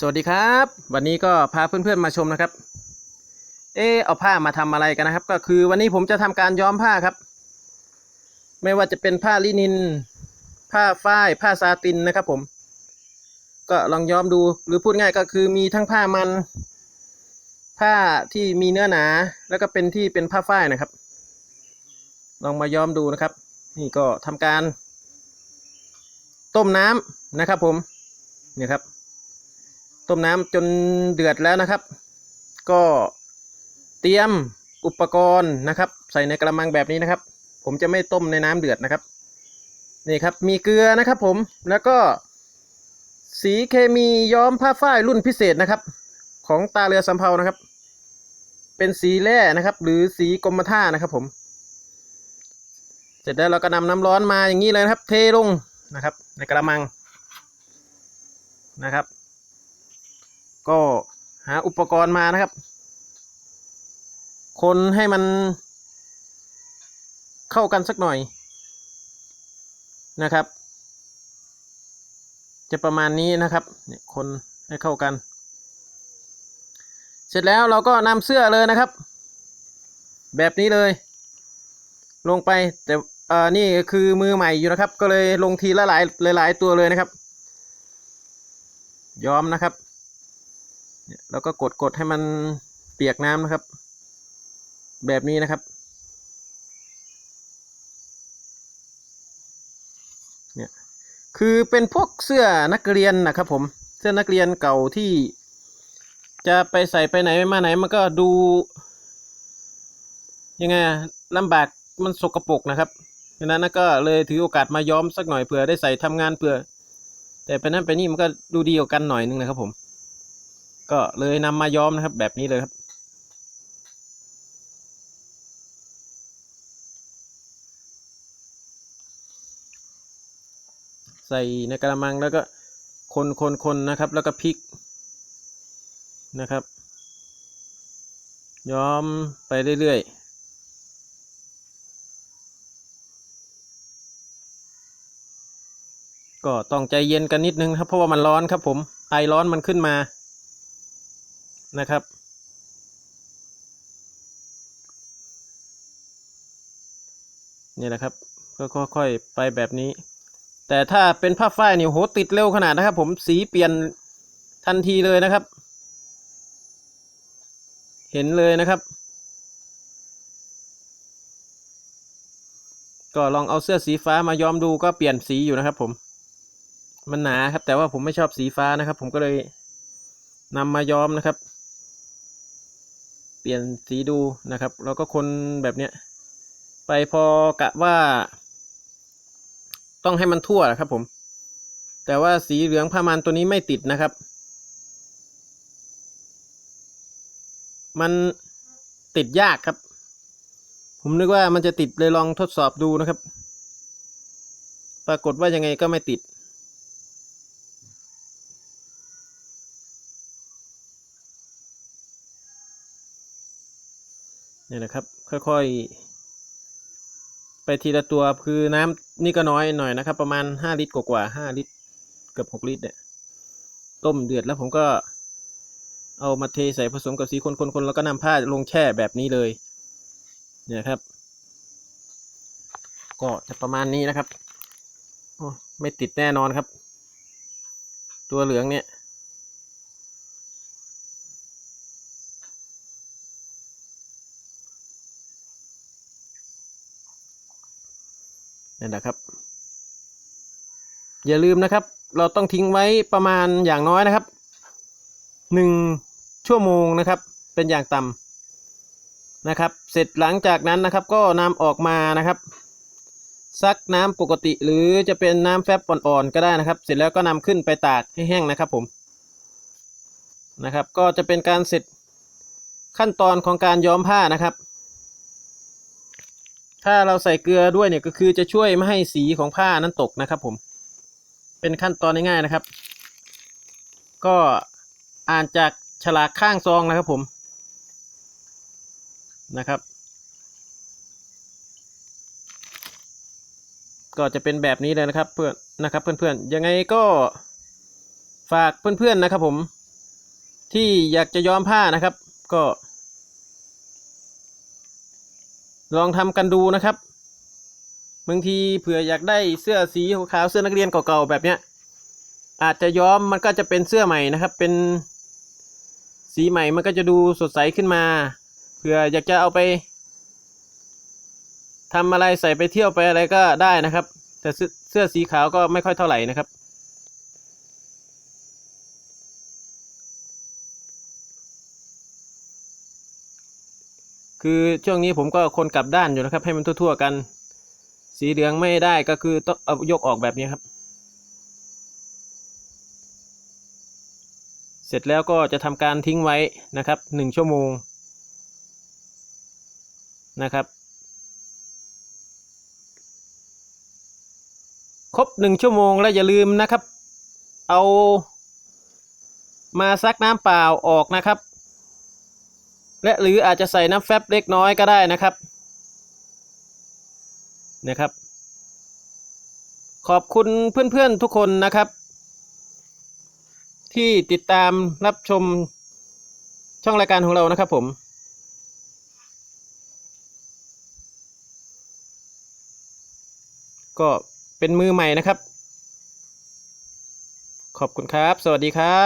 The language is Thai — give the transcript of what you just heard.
สวัสดีครับ วันนี้ก็พาเพื่อนๆมาชมนะครับ เออเอาผ้ามาทำอะไรกันนะครับ ก็คือวันนี้ผมจะทำการย้อมผ้าครับ ไม่ว่าจะเป็นผ้าลินิน ผ้าฝ้าย ผ้าซาตินนะครับ ผม ก็ลองย้อมดูหรือพูดง่ายก็คือมีทั้งผ้ามัน ผ้าที่มีเนื้อหนา แล้วก็เป็นที่เป็นผ้าฝ้ายนะครับ ลองมาย้อมดูนะครับ นี่ก็ทำการ ต้มน้ำนะครับ ผมเนี่ยครับ ต้มน้ำจนเดือดแล้วนะครับ ก็เตรียมอุปกรณ์นะครับ ใส่ในกระมังแบบนี้นะครับ ผมจะไม่ต้มในน้ำเดือดนะครับนี่ครับมีเกลือนะครับผมแล้วก็สีเคมีย้อมผ้าฝ้ายรุ่นพิเศษนะครับ ของตาเรือสำเภานะครับ เป็นสีแร่นะครับ หรือสีกรมท่านะครับผม เสร็จแล้วเราก็นำน้ำร้อนมาอย่างนี้เลยนะครับ เทลงนะครับ ในกระมังนะครับ ก็หาอุปกรณ์มานะครับ คนให้มันเข้ากันสักหน่อยนะครับ จะประมาณนี้นะครับเนี่ยคนให้เข้ากัน เสร็จแล้วเราก็นำเสื้อเลยนะครับ แบบนี้เลย ลงไปแต่เอ่อนี่คือมือใหม่อยู่นะครับ ก็เลยลงทีละหลายหลายตัวเลยนะครับ ยอมนะครับ เนี่ยแล้วก็กดกดให้มันเปียกน้ำนะครับ แบบนี้นะครับ เนี่ยคือเป็นพวกเสื้อนักเรียนนะครับผมเสื้อนักเรียนเก่าที่ จะไปใส่ไปไหนมาไหนมันก็ดู ยังไงลำบากมันสกปรกนะครับดังนั้นก็เลยถือโอกาสมาย้อมสักหน่อยเผื่อได้ใส่ทำงานเผื่อ แต่ไปนั่นไปนี่มันก็ดูดีกว่ากันหน่อยนึงนะครับผม ก็เลยนำมาย้อมนะครับ แบบนี้เลยครับ ใส่ในกระมังแล้วก็คนคนคนนะครับ แล้วก็พลิกนะครับ ย้อมไปเรื่อยๆก็ต้องใจเย็นกันนิดนึงครับเพราะว่ามันร้อนครับผมไอร้อนมันขึ้นมา นะครับ นี่นะครับ ก็ค่อยๆไปแบบนี้ แต่ถ้าเป็นผ้าฝ้ายนี่โหติดเร็วขนาดนะครับ ผมสีเปลี่ยนทันทีเลยนะครับ เห็นเลยนะครับ ก็ลองเอาเสื้อสีฟ้ามาย้อมดูก็เปลี่ยนสีอยู่นะครับ ผมมันหนาครับแต่ว่าผมไม่ชอบสีฟ้านะครับ ผมก็เลยนำมาย้อมนะครับ ปลี่ยนสีดูนะครับ แล้วก็คนแบบเนี้ยไปพอกะว่า ต้องให้มันทั่วนะครับ ผม แต่ว่าสีเหลืองผ้ามันตัวนี้ไม่ติดนะครับ มันติดยากครับ ผมนึกว่ามันจะติดเลยลองทดสอบดูนะครับ ปรากฏว่ายังไงก็ไม่ติด นี่นะครับ ค่อยๆ ไปทีละตัวคือน้ำนี่ก็น้อยหน่อยนะครับ ประมาณห้าลิตรกว่าๆห้าลิตรเกือบหกลิตรเนี่ยต้มเดือดแล้วผมก็ เอามาเทใส่ผสมกับสีคนๆๆแล้วก็นำผ้าลงแช่แบบนี้เลย เนี่ยครับ ก็จะประมาณนี้นะครับโอ้ไม่ติดแน่นอนครับ ตัวเหลืองเนี่ย นี่นนะครับ อย่าลืมนะครับ เราต้องทิ้งไว้ประมาณอย่างน้อยนะครับหนึ่งชั่วโมงนะครับ เป็นอย่างต่ำนะครับ เสร็จหลังจากนั้นนะครับ ก็นำออกมานะครับซักน้ำปกติหรือจะเป็นน้ำแฟบอ่อนๆก็ได้นะครับ เสร็จแล้วก็นำขึ้นไปตากให้แห้งนะครับผมนะครับ ก็จะเป็นการเสร็จขั้นตอนของการย้อมผ้านะครับ ถ้าเราใส่เกลือด้วยเนี่ยก็คือจะช่วยไม่ให้สีของผ้านั้นตกนะครับผม เป็นขั้นตอนง่ายๆนะครับ ก็อ่านจากฉลากข้างซองนะครับผมนะครับ ก็จะเป็นแบบนี้เลยนะครับเพื่อนนะครับเพื่อนๆยังไงก็ฝากเพื่อนๆนะครับผมที่อยากจะย้อมผ้านะครับ ก็ ลองทำกันดูนะครับ บางทีเผื่ออยากได้เสื้อสีขาวเสื้อนักเรียนเก่าๆแบบเนี้ย อาจจะย้อมมันก็จะเป็นเสื้อใหม่นะครับ เป็นสีใหม่มันก็จะดูสดใสขึ้นมา เผื่ออยากจะเอาไปทำอะไรใส่ไปเที่ยวไปอะไรก็ได้นะครับ แต่เสื้อสีขาวก็ไม่ค่อยเท่าไหร่นะครับ คือช่วงนี้ผมก็คนกลับด้านอยู่นะครับ ให้มันทั่วๆกัน สีเหลืองไม่ได้ก็คือต้องเอายกออกแบบนี้ครับ เสร็จแล้วก็จะทำการทิ้งไว้นะครับหนึ่งชั่วโมงนะครับ ครบหนึ่งชั่วโมงแล้วอย่าลืมนะครับ เอามาซักน้ำเปล่าออกนะครับ และหรืออาจจะใส่น้ำแฟบเล็กน้อยก็ได้นะครับนะครับ ขอบคุณเพื่อนๆทุกคนนะครับ ที่ติดตามรับชมช่องรายการของเรานะครับผม ก็เป็นมือใหม่นะครับ ขอบคุณครับ สวัสดีครับ